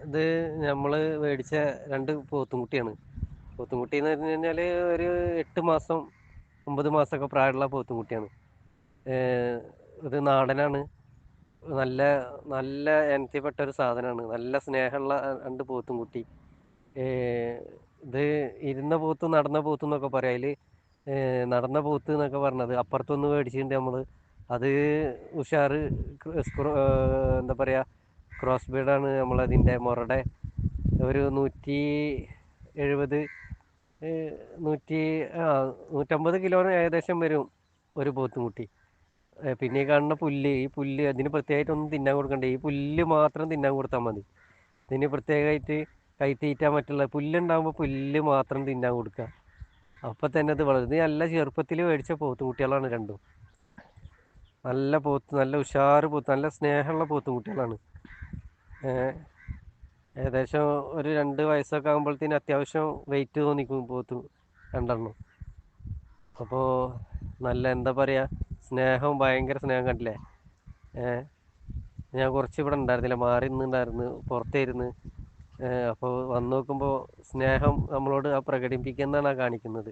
ഇത് നമ്മൾ മേടിച്ച രണ്ട് പോത്തുംകുട്ടിയാണ്. പോത്തുംകുട്ടി എന്ന് പറഞ്ഞു കഴിഞ്ഞാൽ ഒരു എട്ട് മാസം ഒമ്പത് മാസമൊക്കെ പ്രായമുള്ള പോത്തുംകുട്ടിയാണ്. ഇത് നാടനാണ്. നല്ല നല്ല ഇനത്തിൽപ്പെട്ട ഒരു സാധനമാണ് നല്ല സ്നേഹമുള്ള രണ്ട് പോത്തുംകുട്ടി. ഇത് ഇരുന്ന പോത്ത് നടന്ന പോത്ത് എന്നൊക്കെ പറയാം. അതിൽ നടന്ന പോത്ത് എന്നൊക്കെ പറഞ്ഞത് അപ്പുറത്തൊന്ന് മേടിച്ചിട്ടുണ്ട് നമ്മൾ അത് ഉഷാറ് എന്താ പറയുക ക്രോസ് ബീഡാണ് നമ്മളതിന്റെ മുറയുടെ ഒരു നൂറ്റി എഴുപത് നൂറ്റി നൂറ്റമ്പത് കിലോന് ഏകദേശം വരും ഒരു പോത്തുംകുട്ടി. കുട്ടി പിന്നെ ഈ കാണുന്ന പുല്ല് ഈ പുല്ല് അതിന് പ്രത്യേകമായിട്ടൊന്നും തിന്നാൻ കൊടുക്കണ്ട. ഈ പുല്ല് മാത്രം തിന്നാൻ കൊടുത്താൽ മതി. ഇതിന് പ്രത്യേകമായിട്ട് കൈത്തീറ്റ മറ്റുള്ള പുല്ലുണ്ടാകുമ്പോൾ പുല്ല് മാത്രം തിന്നാൻ കൊടുക്കുക അപ്പം തന്നെ അത് വളരും. ഇത് നല്ല ചെറുപ്പത്തിൽ മേടിച്ച പോത്തുകുട്ടികളാണ് രണ്ടും. നല്ല പോത്ത് നല്ല ഉഷാറ് പോത്ത് നല്ല സ്നേഹമുള്ള പോത്തുകുട്ടികളാണ്. ഏകദേശം ഒരു രണ്ട് വയസ്സൊക്കെ ആകുമ്പോഴത്തേന് അത്യാവശ്യം വെയിറ്റ് തോന്നിക്കും പോത്തു രണ്ടെണ്ണം. അപ്പോൾ നല്ല എന്താ പറയുക സ്നേഹം ഭയങ്കര സ്നേഹം കണ്ടില്ലേ? ഞാൻ കുറച്ച് ഇവിടെ ഉണ്ടായിരുന്നില്ല മാറി നിന്നുണ്ടായിരുന്നു പുറത്തായിരുന്നു അപ്പോൾ വന്നു നോക്കുമ്പോൾ സ്നേഹം നമ്മളോട് ആ പ്രകടിപ്പിക്കുന്നതാണ് ആ കാണിക്കുന്നത്.